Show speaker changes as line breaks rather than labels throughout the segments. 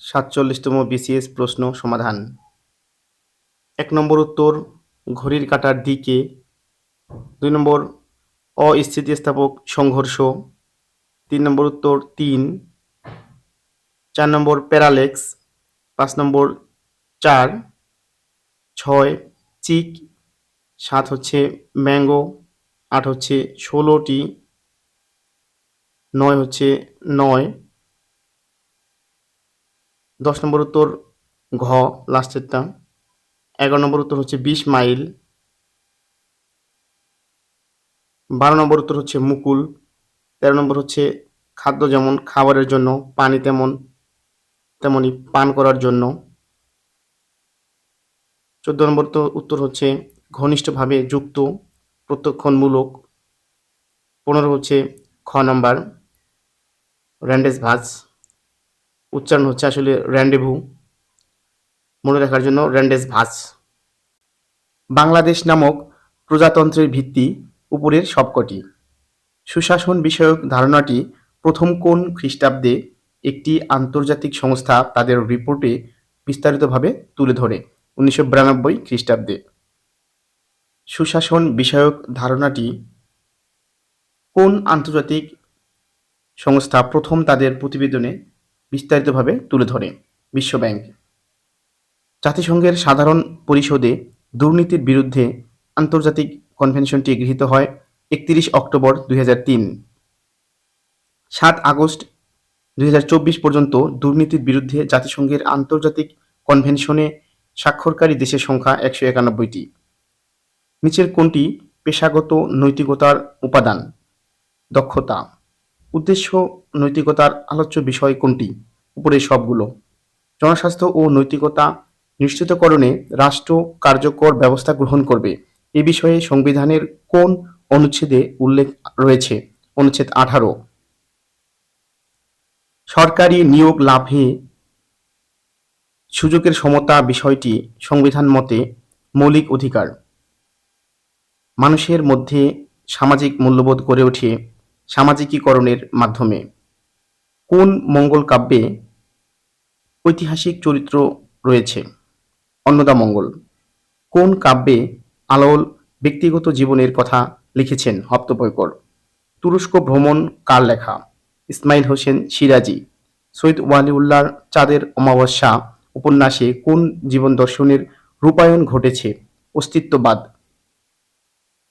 সাতচল্লিশতম বিসিএস প্রশ্ন সমাধান। এক নম্বর উত্তর, ঘড়ির কাঁটার দিকে। দুই নম্বর, অস্থিতিস্থাপক সংঘর্ষ। তিন নম্বর উত্তর, তিন। চার নম্বর, প্যারালেক্স। পাঁচ নম্বর, চার। ছয়, চিক। সাত হচ্ছে, ম্যাঙ্গো। আট হচ্ছে, ষোলোটি। নয় হচ্ছে, নয়। দশ নম্বর উত্তর ঘ লাস্টের লাস্টেরটা এগারো নম্বর উত্তর হচ্ছে বিশ মাইল। বারো নম্বর উত্তর হচ্ছে মুকুল। তেরো নম্বর হচ্ছে খাদ্য যেমন, খাবারের জন্য, পানি তেমন, তেমনই পান করার জন্য। চোদ্দ নম্বর উত্তর হচ্ছে ঘনিষ্ঠভাবে যুক্ত, প্রত্যক্ষণমূলক। পনেরো হচ্ছে খ নম্বর র্যান্ডেস ভাজ উচ্চারণ হচ্ছে আসলে র্যান্ডেভু মনে রাখার জন্য র্যান্ডেস ভাজ বাংলাদেশ নামক প্রজাতন্ত্রের ভিত্তি উপরের সবকটি। সুশাসন বিষয়ক ধারণাটি প্রথম কোন খ্রিস্টাব্দে একটি আন্তর্জাতিক সংস্থা তাদের রিপোর্টে বিস্তারিতভাবে তুলে ধরে? উনিশশো বিরানব্বই খ্রিস্টাব্দে। সুশাসন বিষয়ক ধারণাটি কোন আন্তর্জাতিক সংস্থা প্রথম তাদের প্রতিবেদনে বিস্তারিতভাবে তুলে ধরে বিশ্বব্যাংক জাতিসংঘের সাধারণ পরিষদে দুর্নীতির বিরুদ্ধে আন্তর্জাতিক কনভেনশনটি গৃহীত হয় একত্রিশ অক্টোবর দুই সাত আগস্ট দুই হাজার চব্বিশ পর্যন্ত দুর্নীতির বিরুদ্ধে জাতিসংঘের আন্তর্জাতিক কনভেনশনে স্বাক্ষরকারী দেশের সংখ্যা একশো একানব্বইটি। নিচের কোনটি পেশাগত নৈতিকতার উপাদান? দক্ষতা। উদ্দেশ্য নৈতিকতার আলোচ্য বিষয় কোনটি? উপরে সবগুলো। জনস্বাস্থ্য ও নৈতিকতা নিশ্চিতকরণে রাষ্ট্র কার্যকর ব্যবস্থা গ্রহণ করবে। এ বিষয়ে সংবিধানের কোন অনুচ্ছেদে উল্লেখ রয়েছে? অনুচ্ছেদ আঠারো। সরকারি নিয়োগ লাভে সুযোগের সমতা বিষয়টি সংবিধান মতে মৌলিক অধিকার। মানুষের মধ্যে সামাজিক মূল্যবোধ গড়ে ওঠে। সামাজিকীকরণের মাধ্যমে। কোন মঙ্গল কাব্যে ঐতিহাসিক চরিত্র রয়েছে? অন্নদা মঙ্গল। কোন কাব্যে আলোল ব্যক্তিগত জীবনের কথা লিখেছেন হপ্তপৈকর তুরস্ক ভ্রমণ কার লেখা? ইসমাইল হোসেন সিরাজি। সৈয়দ ওয়ালিউল্লাহর চাঁদের অমাবস্যা উপন্যাসে কোন জীবন দর্শনের রূপায়ণ ঘটেছে? অস্তিত্ববাদ।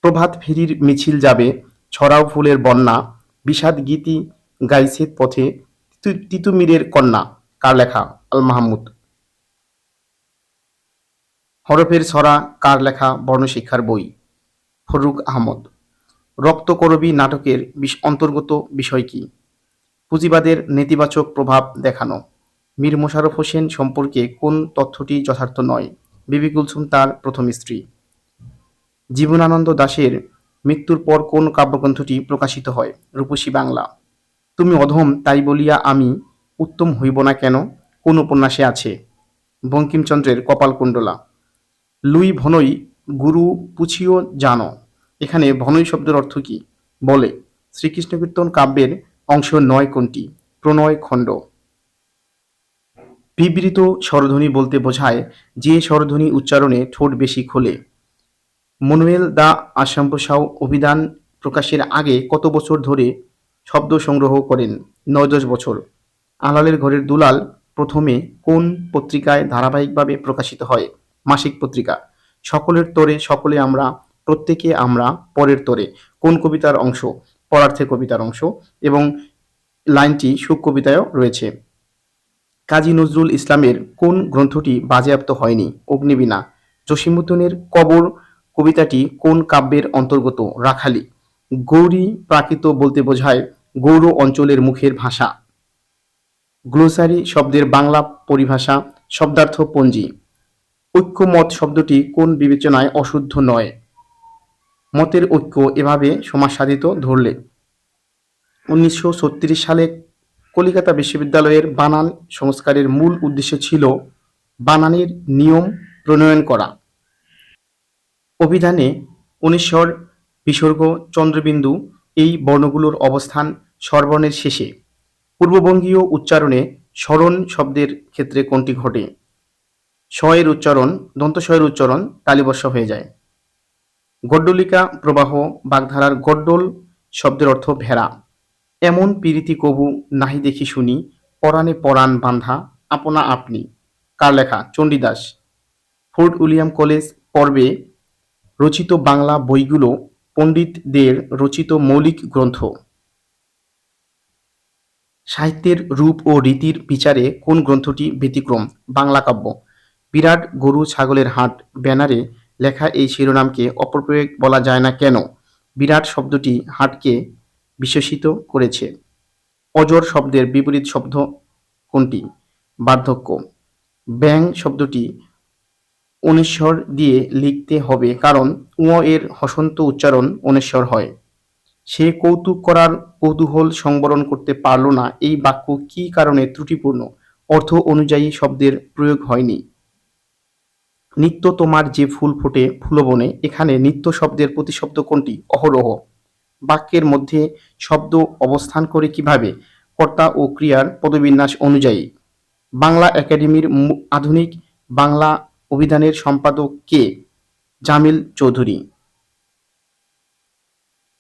প্রভাত ফেরির মিছিল যাবে ছড়াও ফুলের বন্যা, বিষাদ গীতি গাইছে পথে তিতু- তিতুমিরের কন্যা, কার লেখা? আল মাহমুদ। হরফের ছড়া, কার লেখা? বর্ণশিক্ষার বই। ফরুক আহমদ। রক্তকরবী নাটকের অন্তর্গত বিষয় কি? পুঁজিবাদের নেতিবাচক প্রভাব দেখানো। মীর মোশাররফ হোসেন সম্পর্কে কোন তথ্যটি যথার্থ নয়? বিবি কুলসুম তার প্রথম স্ত্রী। জীবনানন্দ দাশের মৃত্যুর পর কোন কাব্যগ্রন্থটি প্রকাশিত হয়? রূপসী বাংলা। তুমি অধম, তাই বলিয়া আমি উত্তম হইব না কেন? কোন উপন্যাসে আছে? বঙ্কিমচন্দ্রের কপালকুণ্ডলা। লুই ভনই, গুরু পুছিও জানো। এখানে ভনই শব্দের অর্থ কি? বলে শ্রীকৃষ্ণ কীর্তন কাব্যের অংশ নয় কোনটি? প্রণয় খণ্ড। বিবৃত স্বরধ্বনি বলতে বোঝায়, যে স্বরধ্বনি উচ্চারণে ঠোঁট বেশি খোলে। মনুয়েল দা আসাম্পসাও অভিধান প্রকাশের আগে কত বছর ধরে শব্দ সংগ্রহ করেন? নয় দশ বছর। আলালের ঘরের দুলাল প্রথমে কোন পত্রিকায় ধারাবাহিকভাবে প্রকাশিত হয়? মাসিক পত্রিকা। সকলের তরে সকলে আমরা, প্রত্যেকে আমরা পরের তরে। কোন কবিতার অংশ? পরার্থে কবিতার অংশ এবং লাইনটি সুখ কবিতায়ও রয়েছে। কাজী নজরুল ইসলামের কোন গ্রন্থটি বাজেয়াপ্ত হয়নি? অগ্নিবীণা। জসীমুদ্দিনের কবর কবিতাটি কোন কাব্যের অন্তর্গত? রাখালি। গৌরী প্রাকৃত বলতে বোঝায় গৌর অঞ্চলের মুখের ভাষা। গ্লোসারি শব্দের বাংলা পরিভাষা, শব্দার্থ পঞ্জি। ঐক্যমত শব্দটি কোন বিবেচনায় অশুদ্ধ নয়? মতের ঐক্য এভাবে সমাজসাধিত ধরলে। উনিশশো ছত্রিশ সালে কলিকাতা বিশ্ববিদ্যালয়ের বানান সংস্কারের মূল উদ্দেশ্য ছিল বানানের নিয়ম প্রণয়ন করা। অভিধানে উনিশ্বর, বিসর্গ, চন্দ্রবিন্দু এই বর্ণগুলোর অবস্থান স্বরবর্ণের শেষে। পূর্ববঙ্গীয় উচ্চারণে স্মরণ শব্দের ক্ষেত্রে কোনটি ঘটে? শয়ের উচ্চারণ, দন্ত শয়ের উচ্চারণ তালিবর্ষ হয়ে যায়। গড্ডলিকা প্রবাহ, বাগধারার গড্ডল শব্দের অর্থ ভেড়া। এমন পীরিতি কবু নাহি দেখি শুনি পরাণে পরাণ বান্ধা আপনা আপনি। কার লেখা? চণ্ডীদাস। ফোর্ট উইলিয়াম কলেজ পর্বে রচিত বাংলা বইগুলো পণ্ডিতদের রচিত মৌলিক গ্রন্থ। সাহিত্যের রূপ ও রীতির বিচারে কোন গ্রন্থটি ব্যতিক্রম? বাংলা কাব্য। বিরাট গরু ছাগলের হাট ব্যানারে লেখা এই শিরোনামকে অপপ্রয়োগ বলা যায় না কেন? বিরাট শব্দটি হাটকে বিশেষিত করেছে। অজর শব্দের বিপরীত শব্দ কোনটি? বার্ধক্য। ব্যাং শব্দটি অনেশ্বর দিয়ে লিখতে হবে, কারণ উ এর হসন্ত উচ্চারণ অনেশ্বর হয়। সে কৌতুক করার কৌতূহল সংবরণ করতে পারল না, এই বাক্য কী কারণে ত্রুটিপূর্ণ? অর্থ অনুযায়ী শব্দের প্রয়োগ হয়নি। নিত্য তোমার যে ফুল ফোটে ফুলবনে, এখানে নিত্য শব্দের প্রতিশব্দ কোনটি? অহরহ। বাক্যের মধ্যে শব্দ অবস্থান করে কীভাবে? কর্তা ও ক্রিয়ার পদবিন্যাস অনুযায়ী। বাংলা একাডেমির আধুনিক বাংলা অভিধানের সম্পাদক কে Jamil Chowdhury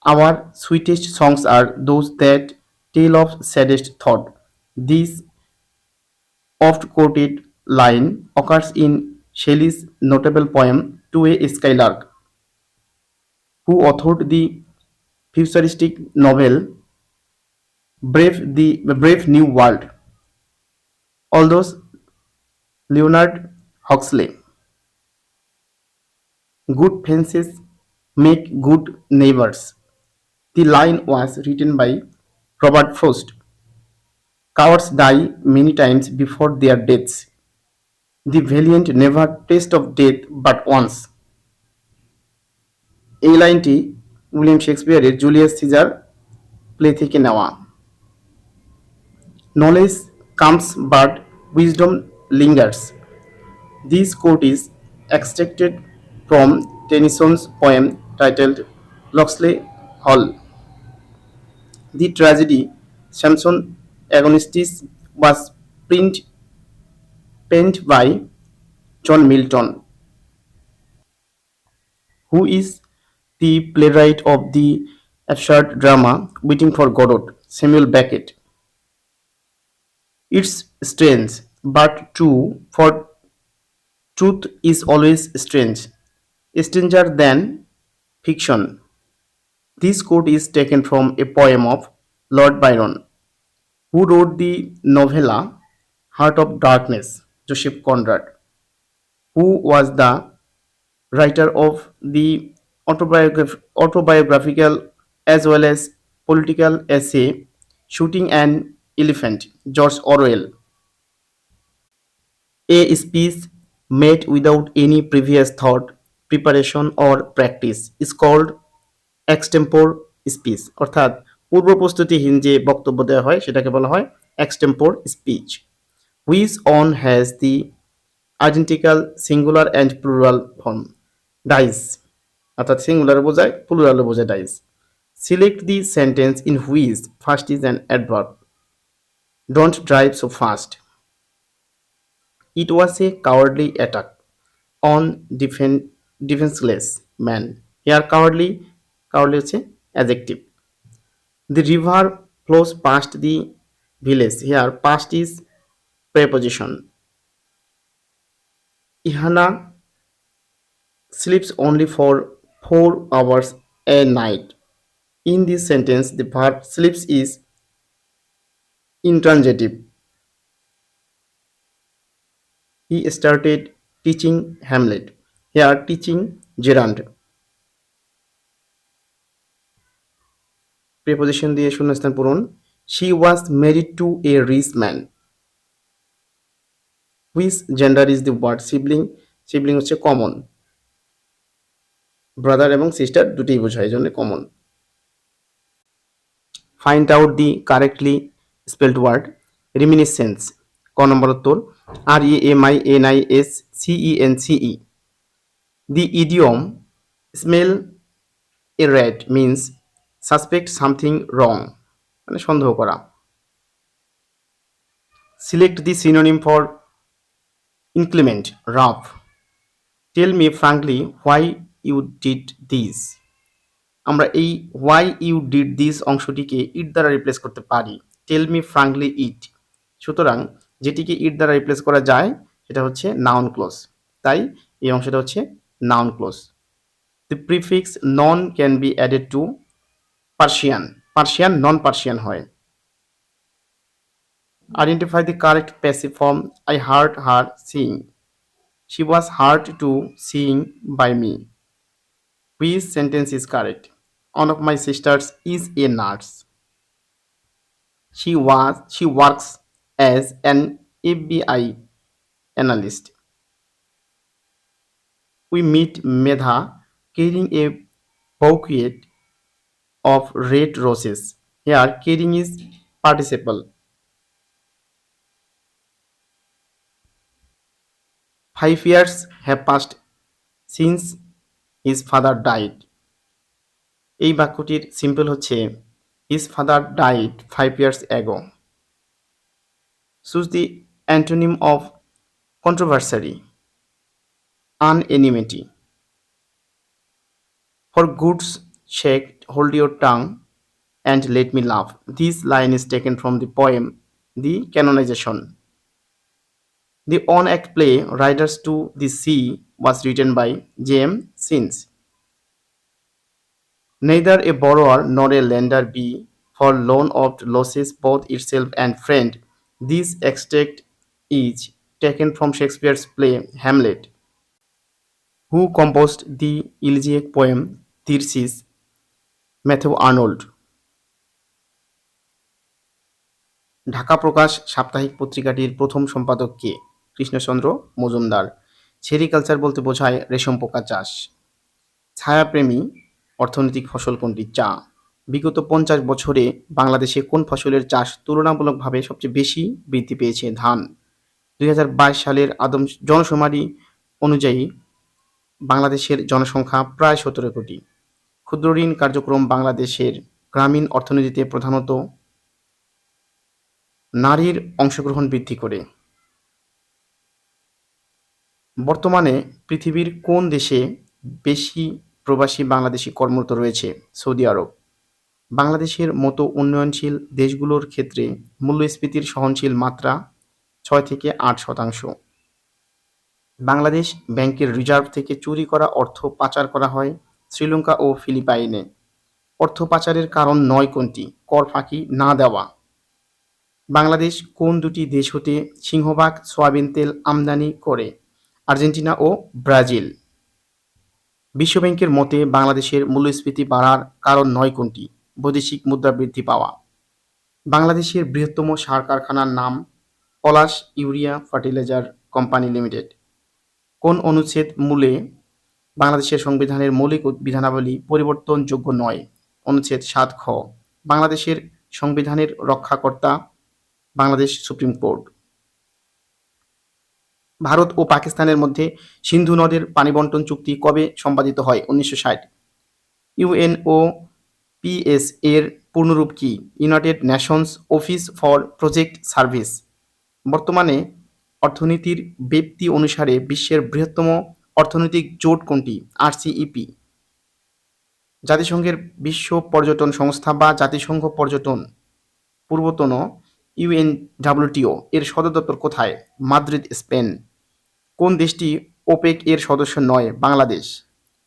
Our sweetest songs are those that tell of saddest thought. This oft quoted line occurs in Shelley's notable poem To a Skylark, who authored the futuristic novel Brave, the Brave New World. Although Leonard Huxley. Good fences make good neighbors. The line was written by Robert Frost. Cowards die many times before their deaths. The valiant never taste of death but once. এই লাইনটি William শেক্সপিয়ারের Julius Caesar play থেকে নেওয়া knowledge comes but wisdom lingers This quote is extracted from Tennyson's poem titled Locksley Hall. The tragedy Samson Agonistes was print, penned by John Milton, who is the playwright of the absurd drama Waiting for Godot, Samuel Beckett. It's strange, but true, for truth is always strange, stranger than fiction. This quote is taken from a poem of Lord Byron, who wrote the novella Heart of Darkness, Joseph Conrad, who was the writer of the autobiograph- autobiographical as well as political essay Shooting an Elephant, George Orwell. A speech made without any previous thought, preparation or practice is called extempore speech অর্থাৎ পূর্ব প্রস্তুতিহীন যে বক্তব্য দেওয়া হয় সেটাকে বলা হয় extempore speech which on has the identical singular and plural form dice অর্থাৎ সিঙ্গুলার বোঝায় প্লুরালও বোঝায় dice select the sentence in which first is an adverb don't drive so fast It was a cowardly attack on defen- defenseless man. Here cowardly, cowardly হচ্ছে adjective. The river flows past the village. Here past is preposition. Ihana sleeps only for four hours a night. In this sentence, the verb sleeps is intransitive. he started teaching Hamlet. Here, teaching Gerund. Preposition দিয়ে শূন্যস্থান পূরণ She was married to a rich man Which gender is the word sibling? Sibling হচ্ছে common brother এবং sister দুটোই বোঝায় এই জন্য common find out the correctly spelled word reminiscence ক নম্বর উত্তর। R E M I N I S C E N C E the idiom smell a rat means suspect something wrong মানে সন্দেহ করা Select the synonym for inclement, rough. Tell me frankly why you did this. আমরা এই why you did this অংশটিকে it দ্বারা replace করতে পারি টেল me frankly ইট সুতরাং যেটিকে ইট দ্বারা রিপ্লেস করা যায় সেটা হচ্ছে নাউন ক্লোজ তাই এই অংশটা হচ্ছে close the prefix non can be added to Persian Persian non Persian হয় identify the correct passive form I heard her sing she was heard to sing by me Which sentence is correct? One of my sisters is a nurse. She was, she works as an FBI analyst. We meet Medha carrying a bouquet of red roses. Here, carrying is participle. Five years have passed since his father died. এই বাক্যটির simple হচ্ছে his father died five years ago choose the antonym of controversy unanimity. For good's sake, hold your tongue and let me laugh. This line is taken from the poem The Canonization. The on act play Riders to the Sea was written by J.M. Sins. Neither a borrower nor a lender be for loan of losses both itself and friend. This extract is taken from Shakespeare's play Hamlet. Who composed the elegiac poem Tircis? Matthew Arnold. Dhaka প্রকাশ সাপ্তাহিক পত্রিকাটির প্রথম সম্পাদক কে? Krishnachandra Majumdar. Sericulture বলতে বোঝায় রেশম পোকা চাষ। ছায়াপ্রেমী, অর্থনৈতিক ফসল কোনটি চা। বিগত পঞ্চাশ বছরে বাংলাদেশে কোন ফসলের চাষ তুলনামূলকভাবে সবচেয়ে বেশি বৃদ্ধি পেয়েছে? ধান। দুই হাজার বাইশ সালের আদম জনশুমারি অনুযায়ী বাংলাদেশের জনসংখ্যা প্রায় সতেরো কোটি। ক্ষুদ্র ঋণ কার্যক্রম বাংলাদেশের গ্রামীণ অর্থনীতিতে প্রধানত নারীর অংশগ্রহণ বৃদ্ধি করে। বর্তমানে পৃথিবীর কোন দেশে বেশি প্রবাসী বাংলাদেশি কর্মরত রয়েছে? সৌদি আরব। বাংলাদেশের মতো উন্নয়নশীল দেশগুলোর ক্ষেত্রে মূল্যস্ফীতির সহনশীল মাত্রা ছয় থেকে আট শতাংশ। বাংলাদেশ ব্যাংকের রিজার্ভ থেকে চুরি করা অর্থ পাচার করা হয় শ্রীলঙ্কা ও ফিলিপাইনে। অর্থ পাচারের কারণ নয় কোনটি? কর ফাঁকি না দেওয়া। বাংলাদেশ কোন দুটি দেশ হতে সিংহভাগ সয়াবিন তেল আমদানি করে? আর্জেন্টিনা ও ব্রাজিল। বিশ্বব্যাংকের মতে বাংলাদেশের মূল্যস্ফীতি বাড়ার কারণ নয় কোনটি? বৈদেশিক মুদ্রা বৃদ্ধি পাওয়া। বাংলাদেশের বৃহত্তম সার কারখানার নাম Palash urea fertiliser company limited. কোন অনুচ্ছেদ মূলে বাংলাদেশের সংবিধানের মৌলিক বিধানাবলী পরিবর্তনযোগ্য নয়? অনুচ্ছেদ সাত খ। বাংলাদেশের সংবিধানের রক্ষাকর্তা বাংলাদেশ সুপ্রিম কোর্ট। ভারত ও পাকিস্তানের মধ্যে সিন্ধু নদের পানি বন্টন চুক্তি কবে সম্পাদিত হয়? উনিশশো ষাট। ইউএনও পিএস এর পূর্ণরূপ কি? United Nations office for project service. বর্তমানে অর্থনীতির ব্যক্তি অনুসারে বিশ্বের বৃহত্তম অর্থনৈতিক জোট কোনটি? আরসিইপি। জাতিসংঘের বিশ্ব পর্যটন সংস্থা বা জাতিসংঘ পর্যটন পূর্বতন ইউএনডাব্লিউটিও এর সদর দপ্তর কোথায়? Madrid, Spain. কোন দেশটি ওপেক এর সদস্য নয়? বাংলাদেশ।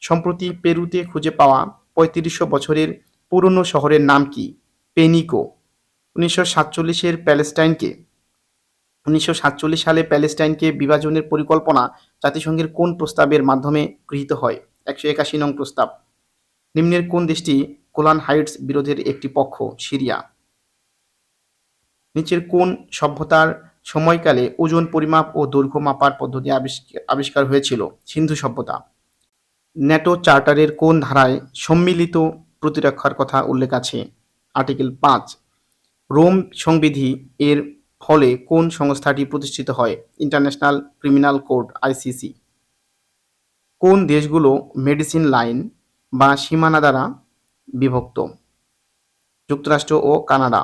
সম্প্রতি পেরুতে খুঁজে পাওয়া পঁয়ত্রিশশো বছরের পুরনো শহরের নাম কি? পেনিকো। উনিশশো সাতচল্লিশের প্যালেস্টাইনকে উনিশশো সাতচল্লিশ সালে প্যালেস্টাইনকে বিভাজনের পরিকল্পনা জাতিসংঘের কোন প্রস্তাবের মাধ্যমে গৃহীত হয়? একশো একাশি নং প্রস্তাব। নিম্নের কোন দেশটি কোলান হাইটস বিরোধের একটি পক্ষ? সিরিয়া। নিচের কোন সভ্যতার সময়কালে ওজন পরিমাপ ও দৈর্ঘ্য মাপার পদ্ধতি আবিষ্কার হয়েছিল? সিন্ধু সভ্যতা। ন্যাটো চার্টারের কোন ধারায় সম্মিলিত প্রতিরক্ষার কথা উল্লেখ আছে? আর্টিকেল পাঁচ। রোম সংবিধি এর ফলে কোন সংস্থাটি প্রতিষ্ঠিত হয়? ইন্টারন্যাশনাল ক্রিমিনাল কোর্ট আইসিসি কোন দেশগুলো মেডিসিন লাইন বা সীমানা দ্বারা বিভক্ত? যুক্তরাষ্ট্র ও কানাডা।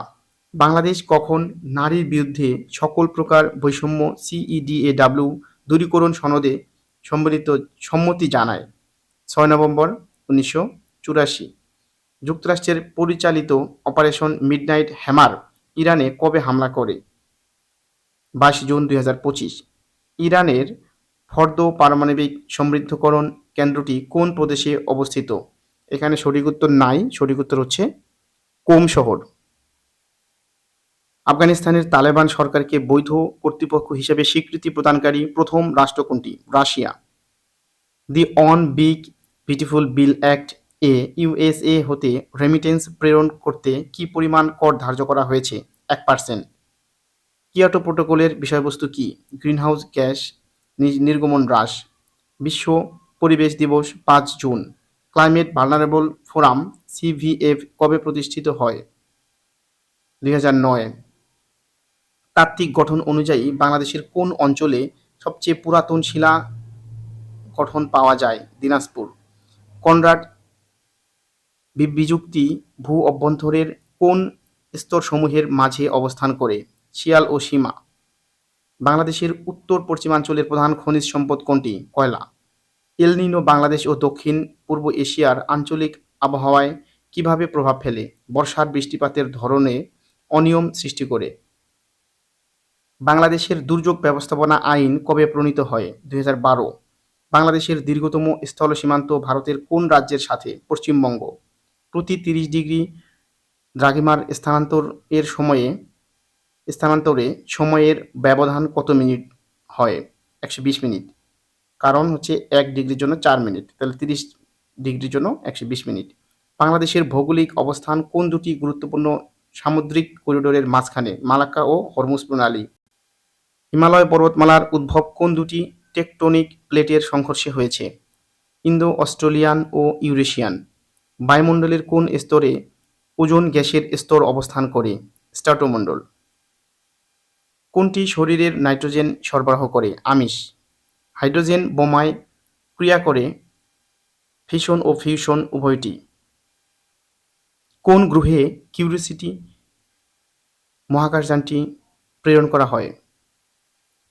বাংলাদেশ কখন নারীর বিরুদ্ধে সকল প্রকার বৈষম্য সিইডিএডাব্লিউ দূরীকরণ সনদে সম্মিলিত সম্মতি জানায়? ছয় নভেম্বর উনিশশো চুরাশি। যুক্তরাষ্ট্রের পরিচালিত অপারেশন মিডনাইট হ্যামার ইরানে কবে হামলা করে? বাইশ জুন দুই হাজার পঁচিশ। ইরানের ফর্দ পারমাণবিক সমৃদ্ধকরণ কেন্দ্রটি কোন প্রদেশে অবস্থিত? এখানে সঠিক উত্তর নাই, সঠিক উত্তর হচ্ছে কোম শহর। আফগানিস্তানের তালেবান সরকারকে বৈধ কর্তৃপক্ষ হিসেবে স্বীকৃতি প্রদানকারী প্রথম রাষ্ট্র কোনটি? Russia. The one big beautiful bill act A USA হতে রেমিটেন্স প্রেরণ করতে কি পরিমাণ কর ধার্য করা হয়েছে? এক পার্সেন্ট। কিয়াটো প্রোটোকলের বিষয়বস্তু কি? গ্রিনহাউস গ্যাস নির্গমন হ্রাস। বিশ্ব পরিবেশ দিবস পাঁচ June. Climate vulnerable forum CVF কবে প্রতিষ্ঠিত হয়? দুই হাজার নয়। তাত্ত্বিক গঠন অনুযায়ী বাংলাদেশের কোন অঞ্চলে সবচেয়ে পুরাতন শিলা গঠন পাওয়া যায়? দিনাজপুর। কনরাড বিযুক্তি ভূ অভ্যন্তরের কোন স্তরসমূহের মাঝে অবস্থান করে? শিয়াল ও সীমা। বাংলাদেশের উত্তর পশ্চিমাঞ্চলের প্রধান খনিজ সম্পদ কোনটি? কয়লা। এলনিনো বাংলাদেশ ও দক্ষিণ পূর্ব এশিয়ার আঞ্চলিক আবহাওয়ায় কীভাবে প্রভাব ফেলে? বর্ষার বৃষ্টিপাতের ধরনে অনিয়ম সৃষ্টি করে। বাংলাদেশের দুর্যোগ ব্যবস্থাপনা আইন কবে প্রণীত হয়? দুই হাজার বারো। বাংলাদেশের দীর্ঘতম স্থল সীমান্ত ভারতের কোন রাজ্যের সাথে? পশ্চিমবঙ্গ। প্রতি তিরিশ ডিগ্রি দ্রাঘিমার স্থানান্তর এর সময়ে স্থানান্তরে সময়ের ব্যবধান কত মিনিট হয়? একশো বিশ মিনিট। কারণ হচ্ছে এক ডিগ্রির জন্য চার মিনিট। তাহলে তিরিশ ডিগ্রির জন্য একশো বিশ মিনিট। বাংলাদেশের ভৌগোলিক অবস্থান কোন দুটি গুরুত্বপূর্ণ সামুদ্রিক করিডোরের মাঝখানে? মালাক্কা ও হরমুজ প্রণালী। হিমালয় পর্বতমালার উদ্ভব কোন দুটি টেকটনিক প্লেটের সংঘর্ষে হয়েছে? ইন্দো অস্ট্রেলিয়ান ও ইউরেশিয়ান। বায়ুমণ্ডলের কোন স্তরে ওজোন গ্যাসের স্তর অবস্থান করে? স্ট্রাটোমণ্ডল। কোনটি শরীরের নাইট্রোজেন সরবরাহ করে? আমিষ। হাইড্রোজেন বোমায় ক্রিয়া করে ফিশন ও ফিউশন উভয়টি। কোন গ্রহে কিউরিসিটি মহাকাশযানটি প্রেরণ করা হয়?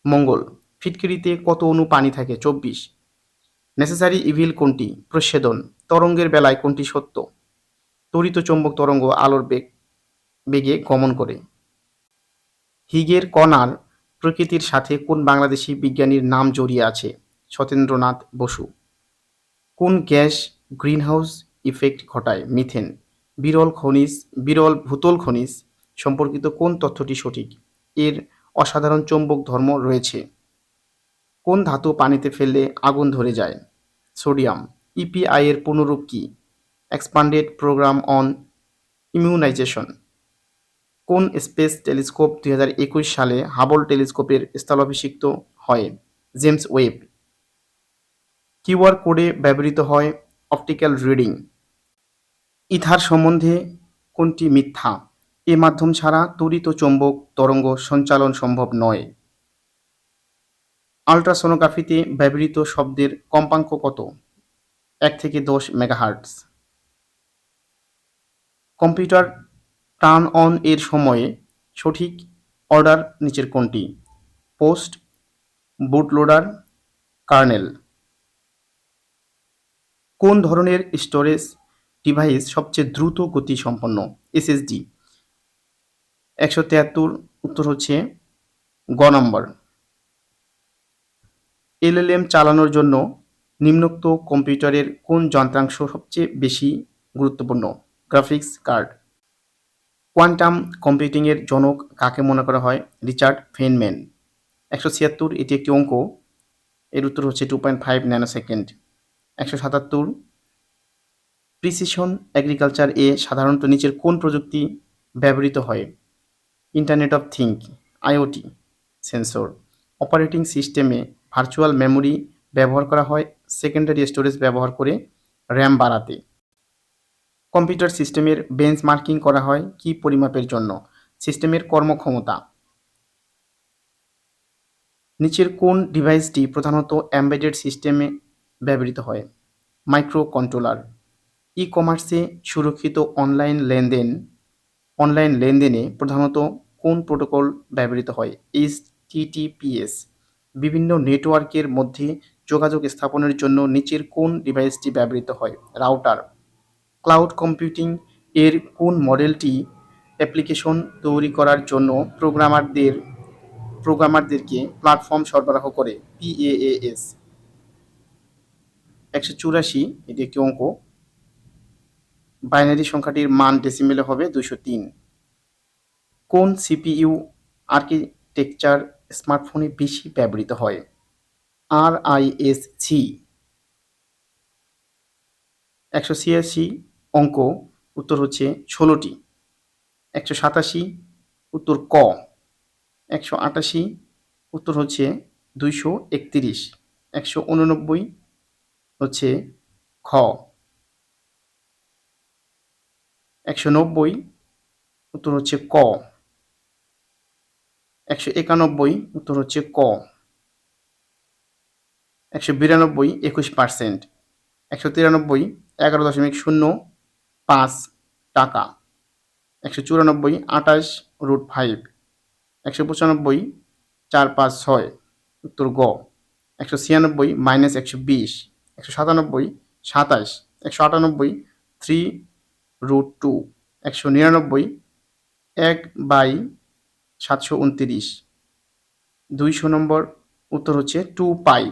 মঙ্গল। ফিটকিরিতে কত অণু পানি থাকে? চব্বিশ। নেসেসারি ইভিল কোনটি? প্রচ্ছেদন। তরঙ্গের বেলায় কোনটি সত্য? তরিত চৌম্বক তরঙ্গ আলোর বেগ বেগে গমন করে। হিগের কণার প্রকৃতির সাথে কোন বাংলাদেশি বিজ্ঞানীর নাম জড়িয়ে আছে? সতেন্দ্রনাথ বসু। কোন গ্যাস গ্রিনহাউস ইফেক্ট ঘটায়? মিথেন। বিরল খনিজ, বিরল ভূতল খনিজ সম্পর্কিত কোন তথ্যটি সঠিক? এর অসাধারণ চৌম্বক ধর্ম রয়েছে। কোন ধাতু পানিতে ফেললে আগুন ধরে যায়? সোডিয়াম। ইপিআই এর পুনরূপ কি? Expanded programme on immunisation. কোন স্পেস টেলিস্কোপ দুই হাজার একুশ সালে হাবল টেলিস্কোপের স্থলাভিষিক্ত হয়? James Webb. কিউআর কোডে ব্যবহৃত হয় অপটিক্যাল রিডিং। ইথার সম্বন্ধে কোনটি মিথ্যা? এ মাধ্যম ছাড়া তড়িৎ চৌম্বক তরঙ্গ সঞ্চালন সম্ভব নয়। আল্ট্রাসোনোগ্রাফিতে ব্যবহৃত শব্দের কম্পাঙ্ক কত? এক থেকে দশ মেগাহার্টস কম্পিউটার টার্ন অন এর সময়ে সঠিক অর্ডার নিচের কোনটি? POST, bootloader, kernel. কোন ধরনের স্টোরেজ ডিভাইস সবচেয়ে দ্রুত গতি সম্পন্ন এসএসডি। একশো তিয়াত্তর উত্তর হচ্ছে গ নম্বর। এলএলএম চালানোর জন্য নিম্নোক্ত কম্পিউটারের কোন যন্ত্রাংশ সবচেয়ে বেশি গুরুত্বপূর্ণ? Graphics card. কোয়ান্টাম কম্পিউটিংয়ের জনক কাকে মনে করা হয়? Richard Feynman. একশো ছিয়াত্তর এটি একটি অঙ্ক। এর উত্তর হচ্ছে two point five nanosecond একশো সাতাত্তর প্রিসিশন এগ্রিকালচার এ সাধারণত নিচের কোন প্রযুক্তি ব্যবহৃত হয়? Internet of things IoT sensor operating সিস্টেমে ভার্চুয়াল মেমোরি ব্যবহার করা হয়। সেকেন্ডারি স্টোরেজ ব্যবহার করে র্যাম বাড়াতে। কম্পিউটার সিস্টেমের বেঞ্চ মার্কিং করা হয় কি পরিমাপের জন্য? সিস্টেমের কর্মক্ষমতা। নিচের কোন ডিভাইসটি প্রধানত এমবেডেড সিস্টেমে ব্যবহৃত হয়? মাইক্রো কন্ট্রোলার ই কমার্সে সুরক্ষিত অনলাইন লেনদেন অনলাইন লেনদেনে প্রধানত কোন প্রোটোকল ব্যবহৃত হয়? এইচ টিটিপিএস বিভিন্ন নেটওয়ার্কের মধ্যে যোগাযোগ স্থাপনের জন্য নিচের কোন ডিভাইসটি ব্যবহৃত হয়? রাউটার ক্লাউড কম্পিউটিং এর কোন মডেলটি অ্যাপ্লিকেশন তৈরি করার জন্য প্রোগ্রামারদের, প্রোগ্রামারদেরকে প্ল্যাটফর্ম সরবরাহ করে? পিএএএস একশো চুরাশি, এটি একটি অঙ্ক। বাইনারি সংখ্যাটির মান ডেসিমেলে হবে দুশো তিন। কোন সিপিইউ আর্কিটেকচার স্মার্টফোনে বেশি ব্যবহৃত হয়? আর আইএস সি একশো ছিয়াশি অঙ্ক উত্তর হচ্ছে ষোলোটি। একশো সাতাশি, উত্তর ক। একশো আটাশি, উত্তর হচ্ছে দুইশো একতিরিশ। একশো উননব্বই হচ্ছে খ। একশো নব্বই, উত্তর হচ্ছে ক। একশো একানব্বই, উত্তর হচ্ছে ক। একশো বিরানব্বই, একুশ পার্সেন্ট। একশো তিরানব্বই, এগারো দশমিক শূন্য পাঁচ টাকা। একশো চুরানব্বই আঠাশ রুট ফাইভ একশো পঁচানব্বই চার পাঁচ ছয়, উত্তর গ। একশো ছিয়ানব্বই মাইনাস একশো বিশ। একশো সাতানব্বই সাতাশ। একশো আটানব্বই থ্রি রুট টু একশো নিরানব্বই এক বাই সাতশো উনতিরিশ। দুইশো নম্বর উত্তর হচ্ছে টু পাই